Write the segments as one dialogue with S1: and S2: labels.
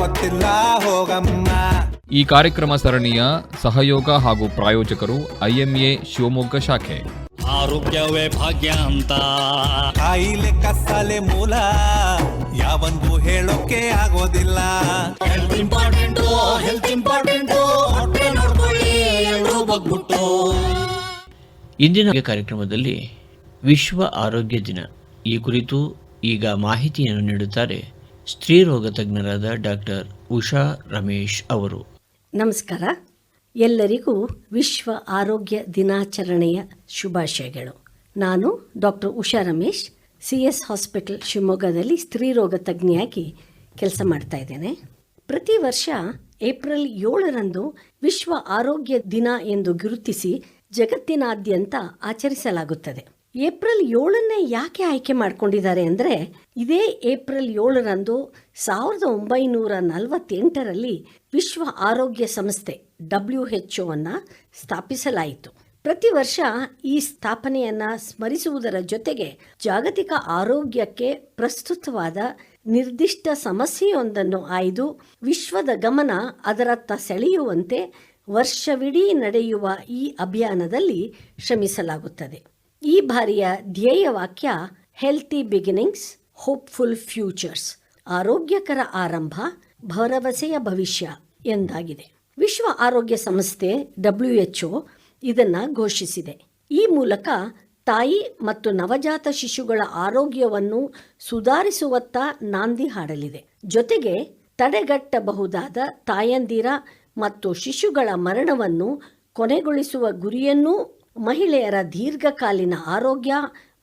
S1: ಗೊತ್ತಿಲ್ಲ ಹೋಗಮ್ಮ.
S2: ಈ ಕಾರ್ಯಕ್ರಮ ಸರಣಿಯ ಸಹಯೋಗ ಹಾಗೂ ಪ್ರಾಯೋಜಕರು ಐಎಂಎ ಶಿವಮೊಗ್ಗ ಶಾಖೆ.
S3: ಆರೋಗ್ಯವೇ ಭಾಗ್ಯ ಅಂತ.
S1: ಕಾಯಿಲೆ ಕಸಾಲೆ ಮೂಲ ಯಾವಂದು ಹೇಳೋಕೆ ಆಗೋದಿಲ್ಲ.
S3: ಹೆಲ್ತ್ ಇಂಪಾರ್ಟೆಂಟ್ ಹೆಲ್ತ್ ಇಂಪಾರ್ಟೆಂಟ್ ಹೊಟ್ಟೆ ನೋಡ್ಕೊಳ್ಳಿ ಎಲ್ರೂ ಬಗ್ಬಿಟ್ಟು.
S4: ಇಂದಿನ ಕಾರ್ಯಕ್ರಮದಲ್ಲಿ ವಿಶ್ವ ಆರೋಗ್ಯ ದಿನ. ಈ ಕುರಿತು ಈಗ ಮಾಹಿತಿಯನ್ನು ನೀಡುತ್ತಾರೆ ಸ್ತ್ರೀ ರೋಗ ತಜ್ಞರಾದ ಡಾಕ್ಟರ್ ಉಷಾ ರಮೇಶ್ ಅವರು.
S5: ನಮಸ್ಕಾರ. ಎಲ್ಲರಿಗೂ ವಿಶ್ವ ಆರೋಗ್ಯ ದಿನಾಚರಣೆಯ ಶುಭಾಶಯಗಳು. ನಾನು doctor Usha Ramesh, C S hospital ಶಿವಮೊಗ್ಗದಲ್ಲಿ ಸ್ತ್ರೀರೋಗ ತಜ್ಞೆಯಾಗಿ ಕೆಲಸ ಮಾಡ್ತಾ ಇದ್ದೇನೆ. ಪ್ರತಿ ವರ್ಷ ಏಪ್ರಿಲ್ ಏಳರಂದು ವಿಶ್ವ ಆರೋಗ್ಯ ದಿನ ಎಂದು ಗುರುತಿಸಿ ಜಗತ್ತಿನಾದ್ಯಂತ ಆಚರಿಸಲಾಗುತ್ತದೆ. ಏಪ್ರಿಲ್ ಏಳನ್ನೇ ಯಾಕೆ ಆಯ್ಕೆ ಮಾಡಿಕೊಂಡಿದ್ದಾರೆ ಅಂದರೆ, ಇದೇ ಏಪ್ರಿಲ್ ಏಳರಂದು ಸಾವಿರದ ಒಂಬೈನೂರ ನಲವತ್ತೆಂಟರಲ್ಲಿ ವಿಶ್ವ ಆರೋಗ್ಯ ಸಂಸ್ಥೆ ಡಬ್ಲ್ಯೂ ಎಚ್ ಅನ್ನು ಸ್ಥಾಪಿಸಲಾಯಿತು. ಪ್ರತಿ ವರ್ಷ ಈ ಸ್ಥಾಪನೆಯನ್ನ ಸ್ಮರಿಸುವುದರ ಜೊತೆಗೆ ಜಾಗತಿಕ ಆರೋಗ್ಯಕ್ಕೆ ಪ್ರಸ್ತುತವಾದ ನಿರ್ದಿಷ್ಟ ಸಮಸ್ಯೆಯೊಂದನ್ನು ಆಯ್ದು ವಿಶ್ವದ ಗಮನ ಅದರತ್ತ ಸೆಳೆಯುವಂತೆ ವರ್ಷವಿಡೀ ನಡೆಯುವ ಈ ಅಭಿಯಾನದಲ್ಲಿ ಶ್ರಮಿಸಲಾಗುತ್ತದೆ. ಈ ಬಾರಿಯ ಧ್ಯೇಯವಾಕ್ಯ ಹೆಲ್ತಿ ಬಿಗಿನಿಂಗ್ಸ್ ಹೋಪ್ಫುಲ್ ಫ್ಯೂಚರ್ಸ್ ಆರೋಗ್ಯಕರ ಆರಂಭ, ಭರವಸೆಯ ಭವಿಷ್ಯ ಎಂದಾಗಿದೆ. ವಿಶ್ವ ಆರೋಗ್ಯ ಸಂಸ್ಥೆ डब्ल्यूएचओ ಇದನ್ನು ಘೋಷಿಸಿದೆ. ಈ ಮೂಲಕ ತಾಯಿ ಮತ್ತು ನವಜಾತ ಶಿಶುಗಳ ಆರೋಗ್ಯವನ್ನು ಸುಧಾರಿಸುವತ್ತ ನಾಂದಿ ಹಾಡಲಿದೆ. ಜೊತೆಗೆ ತಡೆಗಟ್ಟಬಹುದಾದ ತಾಯಂದಿರ ಮತ್ತು ಶಿಶುಗಳ ಮರಣವನ್ನು ಕೊನೆಗೊಳಿಸುವ ಗುರಿಯನ್ನೂ ಮಹಿಳೆಯರ ದೀರ್ಘಕಾಲೀನ ಆರೋಗ್ಯ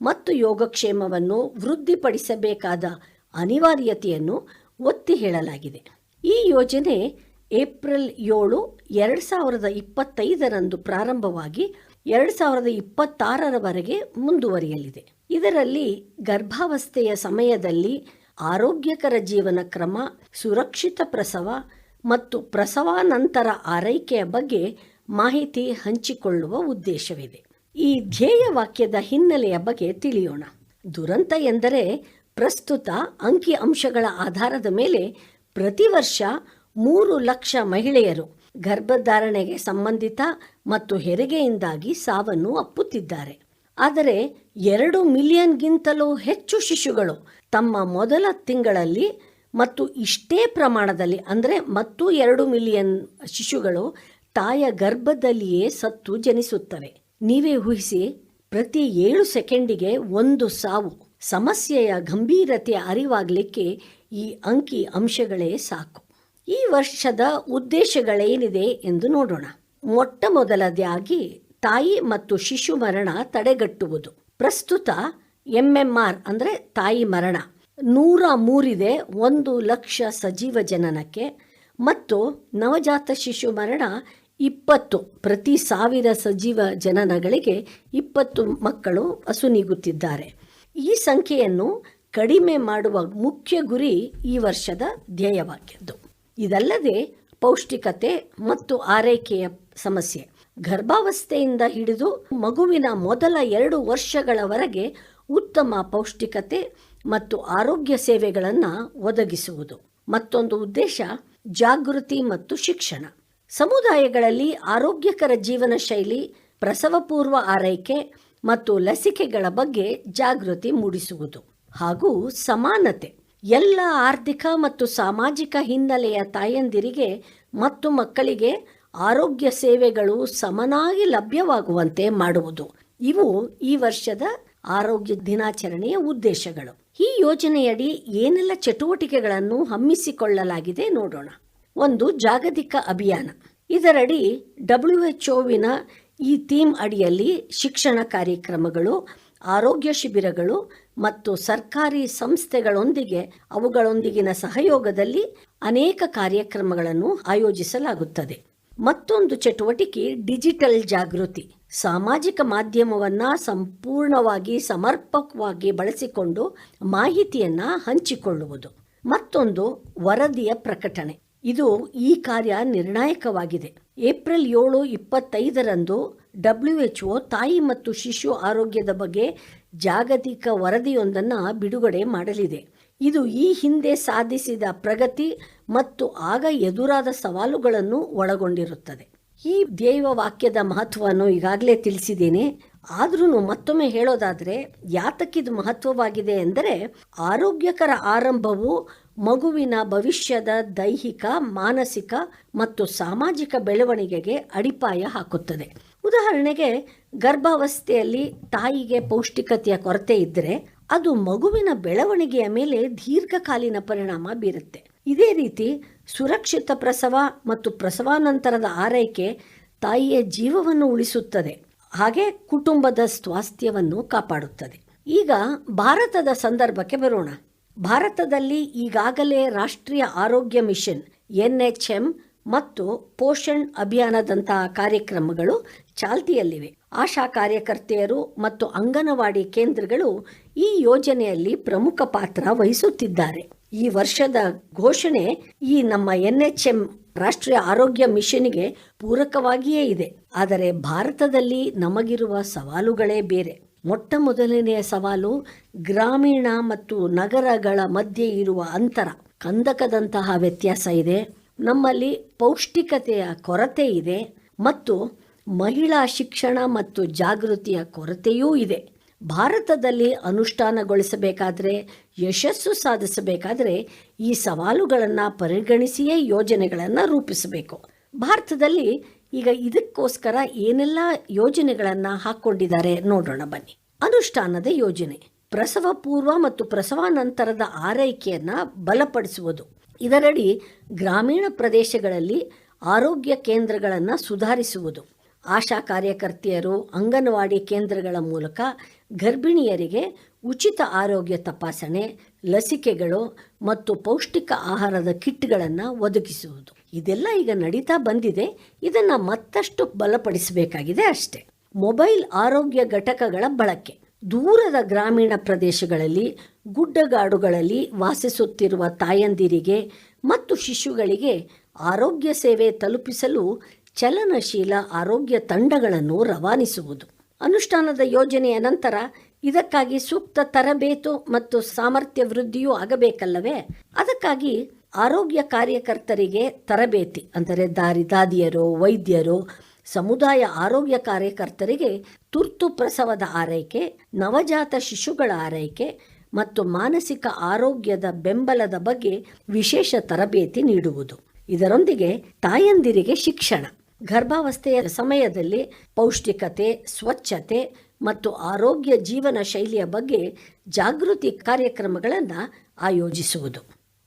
S5: ಮತ್ತು ಯೋಗಕ್ಷೇಮವನ್ನು ವೃದ್ಧಿಪಡಿಸಬೇಕಾದ ಅನಿವಾರ್ಯತೆಯನ್ನು ಒತ್ತಿ ಹೇಳಲಾಗಿದೆ. ಈ ಯೋಜನೆ ಏಪ್ರಿಲ್ ಏಳು ಎರಡು ಸಾವಿರದ ಇಪ್ಪತ್ತೈದರಂದು ಪ್ರಾರಂಭವಾಗಿ ಎರಡು ಸಾವಿರದ ಇಪ್ಪತ್ತಾರರವರೆಗೆ ಮುಂದುವರಿಯಲಿದೆ. ಇದರಲ್ಲಿ ಗರ್ಭಾವಸ್ಥೆಯ ಸಮಯದಲ್ಲಿ ಆರೋಗ್ಯಕರ ಜೀವನ ಕ್ರಮ, ಸುರಕ್ಷಿತ ಪ್ರಸವ ಮತ್ತು ಪ್ರಸವಾನಂತರ ಆರೈಕೆಯ ಬಗ್ಗೆ ಮಾಹಿತಿ ಹಂಚಿಕೊಳ್ಳುವ ಉದ್ದೇಶವಿದೆ. ಈ ಧ್ಯೇಯ ವಾಕ್ಯದ ಹಿನ್ನೆಲೆಯ ಬಗ್ಗೆ ತಿಳಿಯೋಣ. ದುರಂತ ಎಂದರೆ ಪ್ರಸ್ತುತ ಅಂಕಿ ಅಂಶಗಳ ಆಧಾರದ ಮೇಲೆ ಪ್ರತಿ ವರ್ಷ ಮೂರು ಲಕ್ಷ ಮಹಿಳೆಯರು ಗರ್ಭಧಾರಣೆಗೆ ಸಂಬಂಧಿತ ಮತ್ತು ಹೆರಿಗೆಯಿಂದಾಗಿ ಸಾವನ್ನು ಅಪ್ಪುತ್ತಿದ್ದಾರೆ. ಆದರೆ ಎರಡು ಮಿಲಿಯನ್ಗಿಂತಲೂ ಹೆಚ್ಚು ಶಿಶುಗಳು ತಮ್ಮ ಮೊದಲ ತಿಂಗಳಲ್ಲಿ ಮತ್ತು ಇಷ್ಟೇ ಪ್ರಮಾಣದಲ್ಲಿ, ಅಂದರೆ ಮತ್ತು ಎರಡು ಮಿಲಿಯನ್ ಶಿಶುಗಳು ತಾಯ ಗರ್ಭದಲ್ಲಿಯೇ ಸತ್ತು ಜನಿಸುತ್ತವೆ. ನೀವೇ ಊಹಿಸಿ, ಪ್ರತಿ ಏಳು ಸೆಕೆಂಡಿಗೆ ಒಂದು ಸಾವು. ಸಮಸ್ಯೆಯ ಗಂಭೀರತೆಯ ಅರಿವಾಗಲಿಕ್ಕೆ ಈ ಅಂಕಿ ಅಂಶಗಳೇ ಸಾಕು. ಈ ವರ್ಷದ ಉದ್ದೇಶಗಳೇನಿದೆ ಎಂದು ನೋಡೋಣ. ಮೊಟ್ಟ ಮೊದಲದಾಗಿ ತಾಯಿ ಮತ್ತು ಶಿಶು ಮರಣ ತಡೆಗಟ್ಟುವುದು. ಪ್ರಸ್ತುತ ಎಂಎಂಆರ್ ಅಂದರೆ ತಾಯಿ ಮರಣ. ನೂರ ಮೂರಿದೆ ಒಂದು ಲಕ್ಷ ಸಜೀವ ಜನನಕ್ಕೆ. ಮತ್ತು ನವಜಾತ ಶಿಶು ಮರಣ ಇಪ್ಪತ್ತು, ಪ್ರತಿ ಸಾವಿರ ಸಜೀವ ಜನನಗಳಿಗೆ ಇಪ್ಪತ್ತು ಮಕ್ಕಳು ಅಸುನೀಗುತ್ತಿದ್ದಾರೆ ಈ ಸಂಖ್ಯೆಯನ್ನು ಕಡಿಮೆ ಮಾಡುವ ಮುಖ್ಯ ಗುರಿ ಈ ವರ್ಷದ ಧ್ಯೇಯವಾಗಿದ್ದು, ಇದಲ್ಲದೆ ಪೌಷ್ಟಿಕತೆ ಮತ್ತು ಆರೈಕೆಯ ಸಮಸ್ಯೆ. ಗರ್ಭಾವಸ್ಥೆಯಿಂದ ಹಿಡಿದು ಮಗುವಿನ ಮೊದಲ ಎರಡು ವರ್ಷಗಳವರೆಗೆ ಉತ್ತಮ ಪೌಷ್ಟಿಕತೆ ಮತ್ತು ಆರೋಗ್ಯ ಸೇವೆಗಳನ್ನು ಒದಗಿಸುವುದು. ಮತ್ತೊಂದು ಉದ್ದೇಶ, ಜಾಗೃತಿ ಮತ್ತು ಶಿಕ್ಷಣ. ಸಮುದಾಯಗಳಲ್ಲಿ ಆರೋಗ್ಯಕರ ಜೀವನ ಶೈಲಿ, ಪ್ರಸವಪೂರ್ವ ಆರೈಕೆ ಮತ್ತು ಲಸಿಕೆಗಳ ಬಗ್ಗೆ ಜಾಗೃತಿ ಮೂಡಿಸುವುದು ಹಾಗೂ ಸಮಾನತೆ. ಎಲ್ಲ ಆರ್ಥಿಕ ಮತ್ತು ಸಾಮಾಜಿಕ ಹಿನ್ನೆಲೆಯ ತಾಯಂದಿರಿಗೆ ಮತ್ತು ಮಕ್ಕಳಿಗೆ ಆರೋಗ್ಯ ಸೇವೆಗಳು ಸಮನಾಗಿ ಲಭ್ಯವಾಗುವಂತೆ ಮಾಡುವುದು. ಇವು ಈ ವರ್ಷದ ಆರೋಗ್ಯ ದಿನಾಚರಣೆಯ ಉದ್ದೇಶಗಳು. ಈ ಯೋಜನೆಯಡಿ ಏನೆಲ್ಲ ಚಟುವಟಿಕೆಗಳನ್ನು ಹಮ್ಮಿಸಿಕೊಳ್ಳಲಾಗಿದೆ ನೋಡೋಣ. ಒಂದು ಜಾಗತಿಕ ಅಭಿಯಾನ. ಇದರಡಿ ಡಬ್ಲ್ಯುಎಚ್ಒವಿನ ಈ ಥೀಮ್ ಅಡಿಯಲ್ಲಿ ಶಿಕ್ಷಣ ಕಾರ್ಯಕ್ರಮಗಳು, ಆರೋಗ್ಯ ಶಿಬಿರಗಳು ಮತ್ತು ಸರ್ಕಾರಿ ಸಂಸ್ಥೆಗಳೊಂದಿಗೆ ಅವುಗಳೊಂದಿಗಿನ ಸಹಯೋಗದಲ್ಲಿ ಅನೇಕ ಕಾರ್ಯಕ್ರಮಗಳನ್ನು ಆಯೋಜಿಸಲಾಗುತ್ತದೆ. ಮತ್ತೊಂದು ಚಟುವಟಿಕೆ ಡಿಜಿಟಲ್ ಜಾಗೃತಿ. ಸಾಮಾಜಿಕ ಮಾಧ್ಯಮವನ್ನ ಸಂಪೂರ್ಣವಾಗಿ ಸಮರ್ಪಕವಾಗಿ ಬಳಸಿಕೊಂಡು ಮಾಹಿತಿಯನ್ನು ಹಂಚಿಕೊಳ್ಳುವುದು. ಮತ್ತೊಂದು ವರದಿಯ ಪ್ರಕಟಣೆ. ಇದು ಈ ಕಾರ್ಯ ನಿರ್ಣಾಯಕವಾಗಿದೆ. ಏಪ್ರಿಲ್ ಏಳು ಇಪ್ಪತ್ತೈದರಂದು ಡಬ್ಲ್ಯುಎಚ್ಒ ತಾಯಿ ಮತ್ತು ಶಿಶು ಆರೋಗ್ಯದ ಬಗ್ಗೆ ಜಾಗತಿಕ ವರದಿಯೊಂದನ್ನು ಬಿಡುಗಡೆ ಮಾಡಲಿದೆ. ಇದು ಈ ಹಿಂದೆ ಸಾಧಿಸಿದ ಪ್ರಗತಿ ಮತ್ತು ಆಗ ಎದುರಾದ ಸವಾಲುಗಳನ್ನು ಒಳಗೊಂಡಿರುತ್ತದೆ. ಈ ಧ್ಯೇಯ ವಾಕ್ಯದ ಮಹತ್ವವನ್ನು ಈಗಾಗಲೇ ತಿಳಿಸಿದ್ದೇನೆ. ಆದ್ರೂ ಮತ್ತೊಮ್ಮೆ ಹೇಳೋದಾದರೆ, ಯಾತಕ್ಕಿದು ಮಹತ್ವವಾಗಿದೆ ಎಂದರೆ, ಆರೋಗ್ಯಕರ ಆರಂಭವು ಮಗುವಿನ ಭವಿಷ್ಯದ ದೈಹಿಕ, ಮಾನಸಿಕ ಮತ್ತು ಸಾಮಾಜಿಕ ಬೆಳವಣಿಗೆಗೆ ಅಡಿಪಾಯ ಹಾಕುತ್ತದೆ. ಉದಾಹರಣೆಗೆ, ಗರ್ಭಾವಸ್ಥೆಯಲ್ಲಿ ತಾಯಿಗೆ ಪೌಷ್ಟಿಕತೆಯ ಕೊರತೆ ಇದ್ದರೆ ಅದು ಮಗುವಿನ ಬೆಳವಣಿಗೆಯ ಮೇಲೆ ದೀರ್ಘಕಾಲೀನ ಪರಿಣಾಮ ಬೀರುತ್ತೆ. ಇದೇ ರೀತಿ ಸುರಕ್ಷಿತ ಪ್ರಸವ ಮತ್ತು ಪ್ರಸವಾನಂತರದ ಆರೈಕೆ ತಾಯಿಯ ಜೀವವನ್ನು ಉಳಿಸುತ್ತದೆ. ಹಾಗೆ ಕುಟುಂಬದ ಸ್ವಾಸ್ಥ್ಯವನ್ನು ಕಾಪಾಡುತ್ತದೆ. ಈಗ ಭಾರತದ ಸಂದರ್ಭಕ್ಕೆ ಬರೋಣ. ಭಾರತದಲ್ಲಿ ಈಗಾಗಲೇ ರಾಷ್ಟ್ರೀಯ ಆರೋಗ್ಯ ಮಿಷನ್ ಎನ್ ಎಚ್ ಎಂ ಮತ್ತು ಪೋಷಣ್ ಅಭಿಯಾನದಂತಹ ಕಾರ್ಯಕ್ರಮಗಳು ಚಾಲ್ತಿಯಲ್ಲಿವೆ. ಆಶಾ ಕಾರ್ಯಕರ್ತೆಯರು ಮತ್ತು ಅಂಗನವಾಡಿ ಕೇಂದ್ರಗಳು ಈ ಯೋಜನೆಯಲ್ಲಿ ಪ್ರಮುಖ ಪಾತ್ರ ವಹಿಸುತ್ತಿದ್ದಾರೆ. ಈ ವರ್ಷದ ಘೋಷಣೆ ಈ ನಮ್ಮ ಎನ್ ಎಚ್ ಎಂ ರಾಷ್ಟ್ರೀಯ ಆರೋಗ್ಯ ಮಿಷನ್ಗೆ ಪೂರಕವಾಗಿಯೇ ಇದೆ. ಆದರೆ ಭಾರತದಲ್ಲಿ ನಮಗಿರುವ ಸವಾಲುಗಳೇ ಬೇರೆ. ಮೊಟ್ಟ ಮೊದಲನೆಯ ಸವಾಲು ಗ್ರಾಮೀಣ ಮತ್ತು ನಗರಗಳ ಮಧ್ಯೆ ಇರುವ ಅಂತರ. ಕಂದಕದಂತಹ ವ್ಯತ್ಯಾಸ ಇದೆ. ನಮ್ಮಲ್ಲಿ ಪೌಷ್ಟಿಕತೆಯ ಕೊರತೆ ಇದೆ ಮತ್ತು ಮಹಿಳಾ ಶಿಕ್ಷಣ ಮತ್ತು ಜಾಗೃತಿಯ ಕೊರತೆಯೂ ಇದೆ. ಭಾರತದಲ್ಲಿ ಅನುಷ್ಠಾನಗೊಳಿಸಬೇಕಾದರೆ, ಯಶಸ್ಸು ಸಾಧಿಸಬೇಕಾದರೆ ಈ ಸವಾಲುಗಳನ್ನು ಪರಿಗಣಿಸಿಯೇ ಯೋಜನೆಗಳನ್ನು ರೂಪಿಸಬೇಕು. ಭಾರತದಲ್ಲಿ ಈಗ ಇದಕ್ಕೋಸ್ಕರ ಏನೆಲ್ಲ ಯೋಜನೆಗಳನ್ನು ಹಾಕ್ಕೊಂಡಿದ್ದಾರೆ ನೋಡೋಣ ಬನ್ನಿ. ಅನುಷ್ಠಾನದ ಯೋಜನೆ. ಪ್ರಸವ ಪೂರ್ವ ಮತ್ತು ಪ್ರಸವಾನಂತರದ ಆರೈಕೆಯನ್ನು ಬಲಪಡಿಸುವುದು. ಇದರಡಿ ಗ್ರಾಮೀಣ ಪ್ರದೇಶಗಳಲ್ಲಿ ಆರೋಗ್ಯ ಕೇಂದ್ರಗಳನ್ನು ಸುಧಾರಿಸುವುದು. ಆಶಾ ಕಾರ್ಯಕರ್ತೆಯರು ಅಂಗನವಾಡಿ ಕೇಂದ್ರಗಳ ಮೂಲಕ ಗರ್ಭಿಣಿಯರಿಗೆ ಉಚಿತ ಆರೋಗ್ಯ ತಪಾಸಣೆ, ಲಸಿಕೆಗಳು ಮತ್ತು ಪೌಷ್ಟಿಕ ಆಹಾರದ ಕಿಟ್ಗಳನ್ನು ಒದಗಿಸುವುದು. ಇದೆಲ್ಲ ಈಗ ನಡೀತಾ ಬಂದಿದೆ. ಇದನ್ನು ಮತ್ತಷ್ಟು ಬಲಪಡಿಸಬೇಕಾಗಿದೆ ಅಷ್ಟೇ. ಮೊಬೈಲ್ ಆರೋಗ್ಯ ಘಟಕಗಳ ಬಳಕೆ. ದೂರದ ಗ್ರಾಮೀಣ ಪ್ರದೇಶಗಳಲ್ಲಿ, ಗುಡ್ಡಗಾಡುಗಳಲ್ಲಿ ವಾಸಿಸುತ್ತಿರುವ ತಾಯಂದಿರಿಗೆ ಮತ್ತು ಶಿಶುಗಳಿಗೆ ಆರೋಗ್ಯ ಸೇವೆ ತಲುಪಿಸಲು ಚಲನಶೀಲ ಆರೋಗ್ಯ ತಂಡಗಳನ್ನು ರವಾನಿಸುವುದು. ಅನುಷ್ಠಾನದ ಯೋಜನೆಯ ನಂತರ ಇದಕ್ಕಾಗಿ ಸೂಕ್ತ ತರಬೇತು ಮತ್ತು ಸಾಮರ್ಥ್ಯ ವೃದ್ಧಿಯೂ ಆಗಬೇಕಲ್ಲವೇ? ಅದಕ್ಕಾಗಿ ಆರೋಗ್ಯ ಕಾರ್ಯಕರ್ತರಿಗೆ ತರಬೇತಿ, ಅಂದರೆ ದಾರಿ ದಾದಿಯರು, ವೈದ್ಯರು, ಸಮುದಾಯ ಆರೋಗ್ಯ ಕಾರ್ಯಕರ್ತರಿಗೆ ತುರ್ತು ಪ್ರಸವದ ಆರೈಕೆ, ನವಜಾತ ಶಿಶುಗಳ ಆರೈಕೆ ಮತ್ತು ಮಾನಸಿಕ ಆರೋಗ್ಯದ ಬೆಂಬಲದ ಬಗ್ಗೆ ವಿಶೇಷ ತರಬೇತಿ ನೀಡುವುದು. ಇದರೊಂದಿಗೆ ತಾಯಂದಿರಿಗೆ ಶಿಕ್ಷಣ. ಗರ್ಭಾವಸ್ಥೆಯ ಸಮಯದಲ್ಲಿ ಪೌಷ್ಟಿಕತೆ, ಸ್ವಚ್ಛತೆ ಮತ್ತು ಆರೋಗ್ಯ ಜೀವನ ಶೈಲಿಯ ಬಗ್ಗೆ ಜಾಗೃತಿ ಕಾರ್ಯಕ್ರಮಗಳನ್ನು ಆಯೋಜಿಸುವುದು.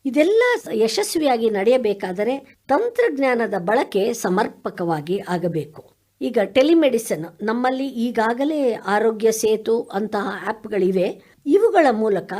S5: ಇದೆಲ್ಲ ಯಶಸ್ವಿಯಾಗಿ ನಡೆಯಬೇಕಾದರೆ ತಂತ್ರಜ್ಞಾನದ ಬಳಕೆ ಸಮರ್ಪಕವಾಗಿ ಆಗಬೇಕು. ಈಗ ಟೆಲಿಮೆಡಿಸಿನ್, ನಮ್ಮಲ್ಲಿ ಈಗಾಗಲೇ ಆರೋಗ್ಯ ಸೇತು ಅಂತಹ ಆ್ಯಪ್ಗಳಿವೆ. ಇವುಗಳ ಮೂಲಕ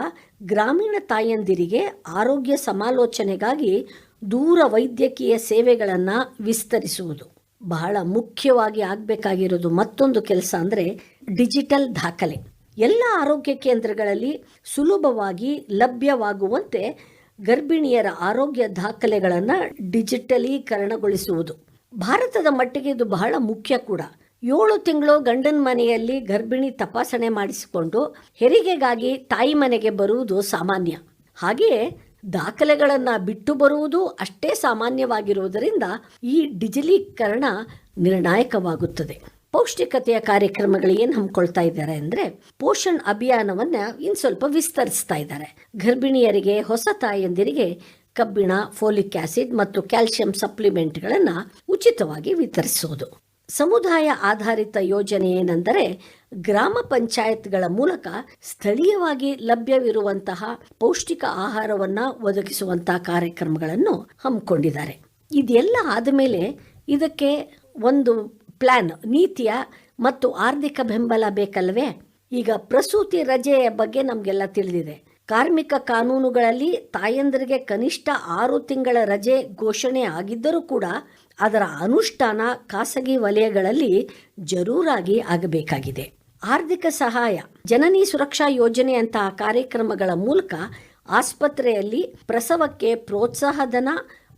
S5: ಗ್ರಾಮೀಣ ತಾಯಂದಿರಿಗೆ ಆರೋಗ್ಯ ಸಮಾಲೋಚನೆಗಾಗಿ ದೂರ ವೈದ್ಯಕೀಯ ಸೇವೆಗಳನ್ನು ವಿಸ್ತರಿಸುವುದು. ಬಹಳ ಮುಖ್ಯವಾಗಿ ಆಗಬೇಕಾಗಿರೋದು ಮತ್ತೊಂದು ಕೆಲಸ ಅಂದರೆ ಡಿಜಿಟಲ್ ದಾಖಲೆ. ಎಲ್ಲ ಆರೋಗ್ಯ ಕೇಂದ್ರಗಳಲ್ಲಿ ಸುಲಭವಾಗಿ ಲಭ್ಯವಾಗುವಂತೆ ಗರ್ಭಿಣಿಯರ ಆರೋಗ್ಯ ದಾಖಲೆಗಳನ್ನು ಡಿಜಿಟಲೀಕರಣಗೊಳಿಸುವುದು. ಭಾರತದ ಮಟ್ಟಿಗೆ ಇದು ಬಹಳ ಮುಖ್ಯ ಕೂಡ. ಏಳು ತಿಂಗಳು ಗಂಡನ ಮನೆಯಲ್ಲಿ ಗರ್ಭಿಣಿ ತಪಾಸಣೆ ಮಾಡಿಸಿಕೊಂಡು ಹೆರಿಗೆಗಾಗಿ ತಾಯಿ ಮನೆಗೆ ಬರುವುದು ಸಾಮಾನ್ಯ. ಹಾಗೆಯೇ ದಾಖಲೆಗಳನ್ನು ಬಿಟ್ಟು ಬರುವುದು ಅಷ್ಟೇ ಸಾಮಾನ್ಯವಾಗಿರುವುದರಿಂದ ಈ ಡಿಜಿಲೀಕರಣ ನಿರ್ಣಾಯಕವಾಗುತ್ತದೆ. ಪೌಷ್ಟಿಕತೆಯ ಕಾರ್ಯಕ್ರಮಗಳು ಏನು ಹಮ್ಮಿಕೊಳ್ತಾ ಇದ್ದಾರೆ ಅಂದರೆ ಪೋಷಣ್ ಅಭಿಯಾನವನ್ನ ಇನ್ನು ಸ್ವಲ್ಪ ವಿಸ್ತರಿಸ್ತಾ ಇದ್ದಾರೆ. ಗರ್ಭಿಣಿಯರಿಗೆ, ಹೊಸ ತಾಯಂದಿರಿಗೆ ಕಬ್ಬಿಣ, ಫೋಲಿಕ್ ಆಸಿಡ್ ಮತ್ತು ಕ್ಯಾಲ್ಸಿಯಂ ಸಪ್ಲಿಮೆಂಟ್ಗಳನ್ನು ಉಚಿತವಾಗಿ ವಿತರಿಸುವುದು. ಸಮುದಾಯ ಆಧಾರಿತ ಯೋಜನೆ ಏನೆಂದರೆ ಗ್ರಾಮ ಪಂಚಾಯತ್ಗಳ ಮೂಲಕ ಸ್ಥಳೀಯವಾಗಿ ಲಭ್ಯವಿರುವಂತಹ ಪೌಷ್ಟಿಕ ಆಹಾರವನ್ನು ಒದಗಿಸುವಂತಹ ಕಾರ್ಯಕ್ರಮಗಳನ್ನು ಹಮ್ಮಿಕೊಂಡಿದ್ದಾರೆ. ಇದೆಲ್ಲ ಆದಮೇಲೆ ಇದಕ್ಕೆ ಒಂದು ಪ್ಲಾನ್, ನೀತಿಯ ಮತ್ತು ಆರ್ಥಿಕ ಬೆಂಬಲ ಬೇಕಲ್ವೇ? ಈಗ ಪ್ರಸೂತಿ ರಜೆಯ ಬಗ್ಗೆ ನಮಗೆಲ್ಲ ತಿಳಿದಿದೆ. ಕಾರ್ಮಿಕ ಕಾನೂನುಗಳಲ್ಲಿ ತಾಯಂದರಿಗೆ ಕನಿಷ್ಠ ಆರು ತಿಂಗಳ ರಜೆ ಘೋಷಣೆ ಆಗಿದ್ದರೂ ಕೂಡ ಅದರ ಅನುಷ್ಠಾನ ಖಾಸಗಿ ವಲಯಗಳಲ್ಲಿ ಜರೂರಾಗಿ ಆಗಬೇಕಾಗಿದೆ. ಆರ್ಥಿಕ ಸಹಾಯ, ಜನನಿ ಸುರಕ್ಷಾ ಯೋಜನೆ ಅಂತಹ ಕಾರ್ಯಕ್ರಮಗಳ ಮೂಲಕ ಆಸ್ಪತ್ರೆಯಲ್ಲಿ ಪ್ರಸವಕ್ಕೆ ಪ್ರೋತ್ಸಾಹಧನ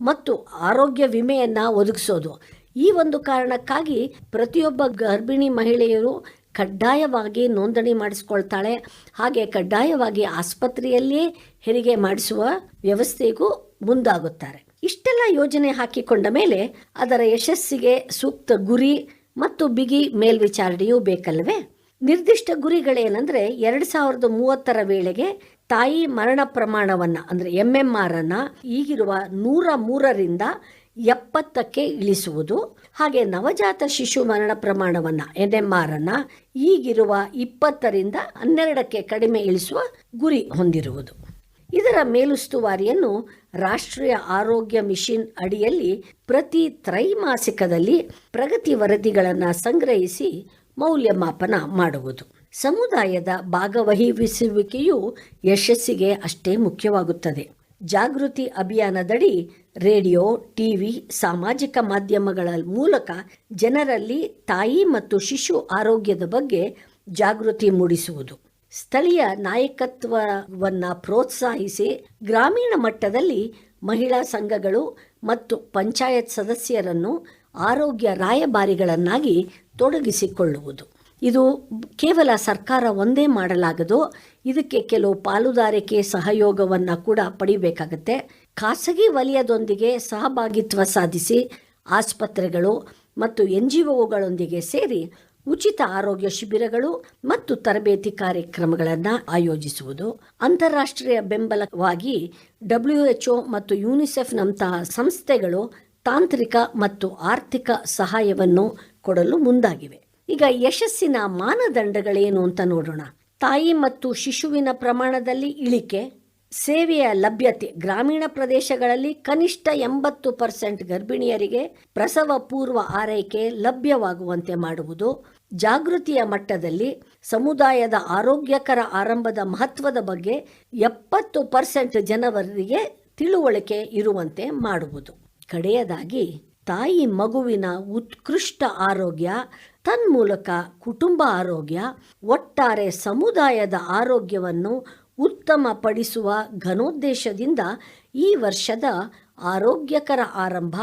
S5: ಮತ್ತು ಆರೋಗ್ಯ ವಿಮೆಯನ್ನು ಒದಗಿಸೋದು. ಈ ಒಂದು ಕಾರಣಕ್ಕಾಗಿ ಪ್ರತಿಯೊಬ್ಬ ಗರ್ಭಿಣಿ ಮಹಿಳೆಯರು ಕಡ್ಡಾಯವಾಗಿ ನೋಂದಣಿ ಮಾಡಿಸ್ಕೊಳ್ತಾಳೆ. ಹಾಗೆ ಕಡ್ಡಾಯವಾಗಿ ಆಸ್ಪತ್ರೆಯಲ್ಲಿಯೇ ಹೆರಿಗೆ ಮಾಡಿಸುವ ವ್ಯವಸ್ಥೆಗೂ ಮುಂದಾಗುತ್ತಾರೆ. ಇಷ್ಟೆಲ್ಲ ಯೋಜನೆ ಹಾಕಿಕೊಂಡ ಮೇಲೆ ಅದರ ಯಶಸ್ಸಿಗೆ ಸೂಕ್ತ ಗುರಿ ಮತ್ತು ಬಿಗಿ ಮೇಲ್ವಿಚಾರಣೆಯೂ ಬೇಕಲ್ವೇ ನಿರ್ದಿಷ್ಟ ಗುರಿಗಳೇನೆಂದರೆ ಎರಡು ಸಾವಿರದ ಮೂವತ್ತರ ವೇಳೆಗೆ ತಾಯಿ ಮರಣ ಪ್ರಮಾಣವನ್ನು, ಅಂದರೆ ಎಂ ಎಂ ಆರ್ ಅನ್ನು ಈಗಿರುವ ನೂರ ಮೂರರಿಂದ ಎಪ್ಪತ್ತಕ್ಕೆ ಇಳಿಸುವುದು. ಹಾಗೆ ನವಜಾತ ಶಿಶು ಮರಣ ಪ್ರಮಾಣವನ್ನು ಎನ್ ಎಂ ಆರ್ ಅನ್ನು ಈಗಿರುವ ಇಪ್ಪತ್ತರಿಂದ ಹನ್ನೆರಡಕ್ಕೆ ಕಡಿಮೆ ಇಳಿಸುವ ಗುರಿ ಹೊಂದಿರುವುದು. ಇದರ ಮೇಲುಸ್ತುವಾರಿಯನ್ನು ರಾಷ್ಟ್ರೀಯ ಆರೋಗ್ಯ ಮಿಷನ್ ಅಡಿಯಲ್ಲಿ ಪ್ರತಿ ತ್ರೈಮಾಸಿಕದಲ್ಲಿ ಪ್ರಗತಿ ವರದಿಗಳನ್ನು ಸಂಗ್ರಹಿಸಿ ಮೌಲ್ಯಮಾಪನ ಮಾಡುವುದು. ಸಮುದಾಯದ ಭಾಗವಹಿಸುವಿಕೆಯು ಯಶಸ್ಸಿಗೆ ಅಷ್ಟೇ ಮುಖ್ಯವಾಗುತ್ತದೆ. ಜಾಗೃತಿ ಅಭಿಯಾನದಡಿ ರೇಡಿಯೋ, ಟಿವಿ, ಸಾಮಾಜಿಕ ಮಾಧ್ಯಮಗಳ ಮೂಲಕ ಜನರಲ್ಲಿ ತಾಯಿ ಮತ್ತು ಶಿಶು ಆರೋಗ್ಯದ ಬಗ್ಗೆ ಜಾಗೃತಿ ಮೂಡಿಸುವುದು. ಸ್ಥಳೀಯ ನಾಯಕತ್ವವನ್ನು ಪ್ರೋತ್ಸಾಹಿಸಿ ಗ್ರಾಮೀಣ ಮಟ್ಟದಲ್ಲಿ ಮಹಿಳಾ ಸಂಘಗಳು ಮತ್ತು ಪಂಚಾಯತ್ ಸದಸ್ಯರನ್ನು ಆರೋಗ್ಯ ರಾಯಭಾರಿಗಳನ್ನಾಗಿ ತೊಡಗಿಸಿಕೊಳ್ಳುವುದು. ಇದು ಕೇವಲ ಸರ್ಕಾರ ಒಂದೇ ಮಾಡಲಾಗದು, ಇದಕ್ಕೆ ಕೆಲವು ಪಾಲುದಾರಿಕೆ ಸಹಯೋಗವನ್ನು ಕೂಡ ಪಡಿಬೇಕಾಗುತ್ತೆ. ಖಾಸಗಿ ವಲಯದೊಂದಿಗೆ ಸಹಭಾಗಿತ್ವ ಸಾಧಿಸಿ ಆಸ್ಪತ್ರೆಗಳು ಮತ್ತು ಎನ್ ಜಿ ಒಗಳೊಂದಿಗೆ ಸೇರಿ ಉಚಿತ ಆರೋಗ್ಯ ಶಿಬಿರಗಳು ಮತ್ತು ತರಬೇತಿ ಕಾರ್ಯಕ್ರಮಗಳನ್ನು ಆಯೋಜಿಸುವುದು ಅಂತಾರಾಷ್ಟ್ರೀಯ ಬೆಂಬಲವಾಗಿ ಡಬ್ಲ್ಯೂಎಚ್ಒ ಮತ್ತು ಯುನಿಸೆಫ್ನಂತಹ ಸಂಸ್ಥೆಗಳು ತಾಂತ್ರಿಕ ಮತ್ತು ಆರ್ಥಿಕ ಸಹಾಯವನ್ನು ಕೊಡಲು ಮುಂದಾಗಿವೆ. ಈಗ ಯಶಸ್ಸಿನ ಮಾನದಂಡಗಳೇನು ಅಂತ ನೋಡೋಣ. ತಾಯಿ ಮತ್ತು ಶಿಶುವಿನ ಪ್ರಮಾಣದಲ್ಲಿ ಇಳಿಕೆ ಸೇವೆಯ ಲಭ್ಯತೆ. ಗ್ರಾಮೀಣ ಪ್ರದೇಶಗಳಲ್ಲಿ ಕನಿಷ್ಠ ಎಂಬತ್ತು ಪರ್ಸೆಂಟ್ ಗರ್ಭಿಣಿಯರಿಗೆ ಪ್ರಸವ ಪೂರ್ವ ಆರೈಕೆ ಲಭ್ಯವಾಗುವಂತೆ ಮಾಡುವುದು. ಜಾಗೃತಿಯ ಮಟ್ಟದಲ್ಲಿ ಸಮುದಾಯದ ಆರೋಗ್ಯಕರ ಆರಂಭದ ಮಹತ್ವದ ಬಗ್ಗೆ ಎಪ್ಪತ್ತು ಪರ್ಸೆಂಟ್ ಜನವರಿಗೆ ತಿಳುವಳಿಕೆ ಇರುವಂತೆ ಮಾಡುವುದು. ಕಡೆಯದಾಗಿ, ತಾಯಿ ಮಗುವಿನ ಉತ್ಕೃಷ್ಟ ಆರೋಗ್ಯ, ತನ್ಮೂಲಕ ಕುಟುಂಬ ಆರೋಗ್ಯ, ಒಟ್ಟಾರೆ ಸಮುದಾಯದ ಆರೋಗ್ಯವನ್ನು ಉತ್ತಮಪಡಿಸುವ ಘನೋದ್ದೇಶದಿಂದ ಈ ವರ್ಷದ ಆರೋಗ್ಯಕರ ಆರಂಭ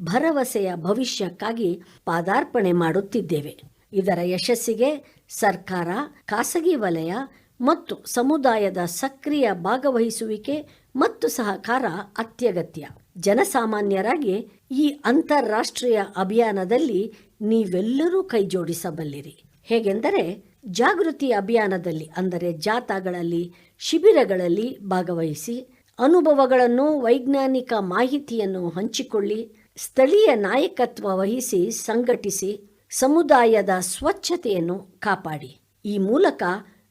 S5: ಭರವಸೆಯ ಭವಿಷ್ಯಕ್ಕಾಗಿ ಪಾದಾರ್ಪಣೆ ಮಾಡುತ್ತಿದ್ದೇವೆ. ಇದರ ಯಶಸ್ಸಿಗೆ ಸರ್ಕಾರ, ಖಾಸಗಿ ವಲಯ ಮತ್ತು ಸಮುದಾಯದ ಸಕ್ರಿಯ ಭಾಗವಹಿಸುವಿಕೆ ಮತ್ತು ಸಹಕಾರ ಅತ್ಯಗತ್ಯ. ಜನಸಾಮಾನ್ಯರಾಗಿ ಈ ಅಂತಾರಾಷ್ಟ್ರೀಯ ಅಭಿಯಾನದಲ್ಲಿ ನೀವೆಲ್ಲರೂ ಕೈಜೋಡಿಸಬಲ್ಲಿರಿ. ಹೇಗೆಂದರೆ ಜಾಗೃತಿ ಅಭಿಯಾನದಲ್ಲಿ, ಅಂದರೆ ಜಾಥಾಗಳಲ್ಲಿ, ಶಿಬಿರಗಳಲ್ಲಿ ಭಾಗವಹಿಸಿ ಅನುಭವಗಳನ್ನು, ವೈಜ್ಞಾನಿಕ ಮಾಹಿತಿಯನ್ನು ಹಂಚಿಕೊಳ್ಳಿ, ಸ್ಥಳೀಯ ನಾಯಕತ್ವ ವಹಿಸಿ ಸಂಘಟಿಸಿ, ಸಮುದಾಯದ ಸ್ವಚ್ಛತೆಯನ್ನು ಕಾಪಾಡಿ. ಈ ಮೂಲಕ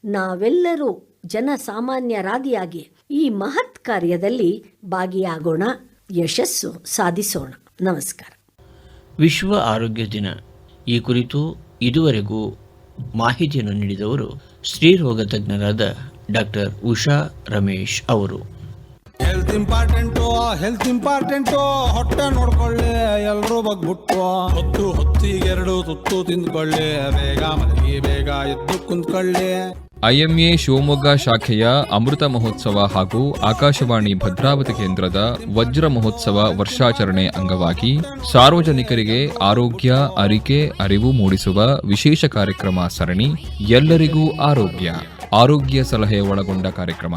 S5: ನಾವೆಲ್ಲರೂ ಜನಸಾಮಾನ್ಯರಾದಿಯಾಗಿ ಈ ಮಹತ್ ಕಾರ್ಯದಲ್ಲಿ ಭಾಗಿಯಾಗೋಣ. ಯಶಸ್ಸು ಸಾಧಿಸೋಣ. ನಮಸ್ಕಾರ.
S4: ವಿಶ್ವ ಆರೋಗ್ಯ ದಿನ. ಈ ಕುರಿತು ಇದುವರೆಗೂ ಮಾಹಿತಿಯನ್ನು ನೀಡಿದವರು ಸ್ತ್ರೀರೋಗ ತಜ್ಞರಾದ ಡಾಕ್ಟರ್ ಉಷಾ ರಮೇಶ್ ಅವರು.
S1: ಹೆಲ್ತ್ ಇಂಪಾರ್ಟೆಂಟು ಹೆಲ್ತ್ ಇಂಪಾರ್ಟೆಂಟು ಹೊಟ್ಟೆ ನೋಡ್ಕೊಳ್ಳಿ ಎಲ್ಲರೂ ಬಗ್ಬಿಟ್ಟು ಹೊತ್ತು ಹೊತ್ತಿಗೆ ಎರಡು, ತುತ್ತು ತಿಂದ್ಕೊಳ್ಳಿ, ಬೇಗ ಮಲಗಿ, ಬೇಗ ಎದ್ದು ಕುಂತ್ಕೊಳ್ಳಿ.
S2: ಐಎಂಎ ಶಿವಮೊಗ್ಗ ಶಾಖೆಯ ಅಮೃತ ಮಹೋತ್ಸವ ಹಾಗೂ ಆಕಾಶವಾಣಿ ಭದ್ರಾವತಿ ಕೇಂದ್ರದ ವಜ್ರ ಮಹೋತ್ಸವ ವರ್ಷಾಚರಣೆ ಅಂಗವಾಗಿ ಸಾರ್ವಜನಿಕರಿಗೆ ಆರೋಗ್ಯ ಅರಿಕೆ ಅರಿವು ಮೂಡಿಸುವ ವಿಶೇಷ ಕಾರ್ಯಕ್ರಮ ಸರಣಿ ಎಲ್ಲರಿಗೂ ಆರೋಗ್ಯ ಆರೋಗ್ಯ ಸಲಹೆ ಒಳಗೊಂಡ ಕಾರ್ಯಕ್ರಮ.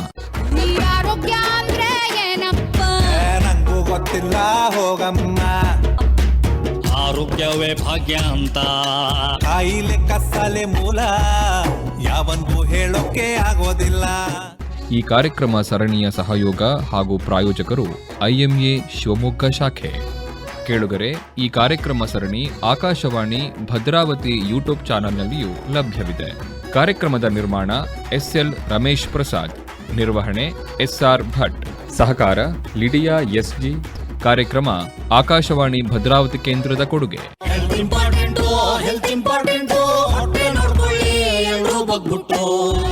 S3: ಆರೋಗ್ಯವೇ ಭಾಗ್ಯ ಅಂತ.
S1: ಕಾಯಿಲೆ ಕಸಾಲೆ ಮೂಲ. ಯಾವನ್ಗೂ ಹೇಳೋಕೆ ಆಗೋದಿಲ್ಲ.
S2: ಈ ಕಾರ್ಯಕ್ರಮ ಸರಣಿಯ ಸಹಯೋಗ ಹಾಗೂ ಪ್ರಾಯೋಜಕರು ಐಎಂಎ ಶಿವಮೊಗ್ಗ ಶಾಖೆ. ಕೇಳುಗರೆ ಈ ಕಾರ್ಯಕ್ರಮ ಸರಣಿ ಆಕಾಶವಾಣಿ ಭದ್ರಾವತಿ ಯೂಟ್ಯೂಬ್ ಚಾನೆಲ್ನಲ್ಲಿಯೂ ಲಭ್ಯವಿದೆ. ಕಾರ್ಯಕ್ರಮದ ನಿರ್ಮಾಣ ಎಸ್ಎಲ್ ರಮೇಶ್ ಪ್ರಸಾದ್. ನಿರ್ವಹಣೆ ಎಸ್ಆರ್ ಭಟ್. ಸಹಕಾರ ಲಿಡಿಯಾ ಎಸ್ಜಿ. ಕಾರ್ಯಕ್ರಮ ಆಕಾಶವಾಣಿ ಭದ್ರಾವತಿ ಕೇಂದ್ರದ ಕೊಡುಗೆ.
S3: ಹೆಲ್ತ್